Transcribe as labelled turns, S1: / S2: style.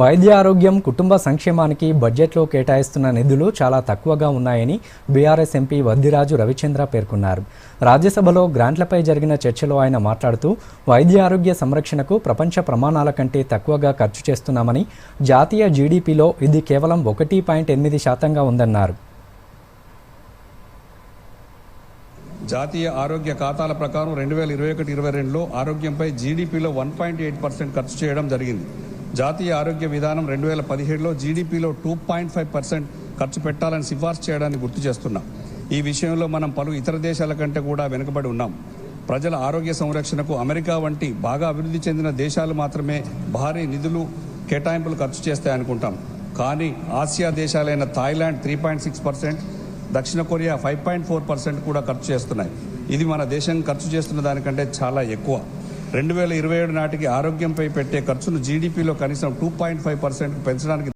S1: వైద్య ఆరోగ్యం కుటుంబ సంక్షేమానికి బడ్జెట్లో కేటాయిస్తున్న నిధులు చాలా తక్కువగా ఉన్నాయని బీఆర్ఎస్ ఎంపీ వద్దిరాజు రవిచంద్ర పేర్కొన్నారు. రాజ్యసభలో గ్రాంట్లపై జరిగిన చర్చలో ఆయన మాట్లాడుతూ వైద్య ఆరోగ్య సంరక్షణకు ప్రపంచ ప్రమాణాల కంటే తక్కువగా ఖర్చు చేస్తున్నామని జాతీయ జీడీపీలో ఇది కేవలం ఒకటి పాయింట్ ఎనిమిది శాతంగా ఉందన్నారు.
S2: జాతీయ ఆరోగ్య ఖాతాల ప్రకారం రెండు వేల ఇరవై ఒకటి ఇరవై రెండులో ఆరోగ్యంపై జీడీపీలో వన్ పాయింట్ ఎయిట్ పర్సెంట్ ఖర్చు చేయడం జరిగింది. జాతీయ ఆరోగ్య విధానం రెండు వేల పదిహేడులో జీడీపీలో టూ పాయింట్ ఫైవ్ పర్సెంట్ ఖర్చు పెట్టాలని సిఫార్సు చేయడాన్ని గుర్తు చేస్తున్నాం. ఈ విషయంలో మనం పలు ఇతర దేశాల కంటే కూడా వెనుకబడి ఉన్నాం. ప్రజల ఆరోగ్య సంరక్షణకు అమెరికా వంటి బాగా అభివృద్ధి చెందిన దేశాలు మాత్రమే భారీ నిధులు కేటాయింపులు ఖర్చు చేస్తాయనుకుంటాం కానీ Asia దేశాలైన Thailand three point six percent దక్షిణ Korea five point four percent కూడా ఖర్చు చేస్తున్నాయి. ఇది మన దేశం ఖర్చు చేస్తున్న దానికంటే చాలా ఎక్కువ. రెండు వేల ఇరవై ఏడు నాటికి ఆరోగ్యంపై పెట్టే ఖర్చును జీడీపీలో కనీసం టూ పాయింట్ ఫైవ్ పర్సెంట్ పెంచడానికి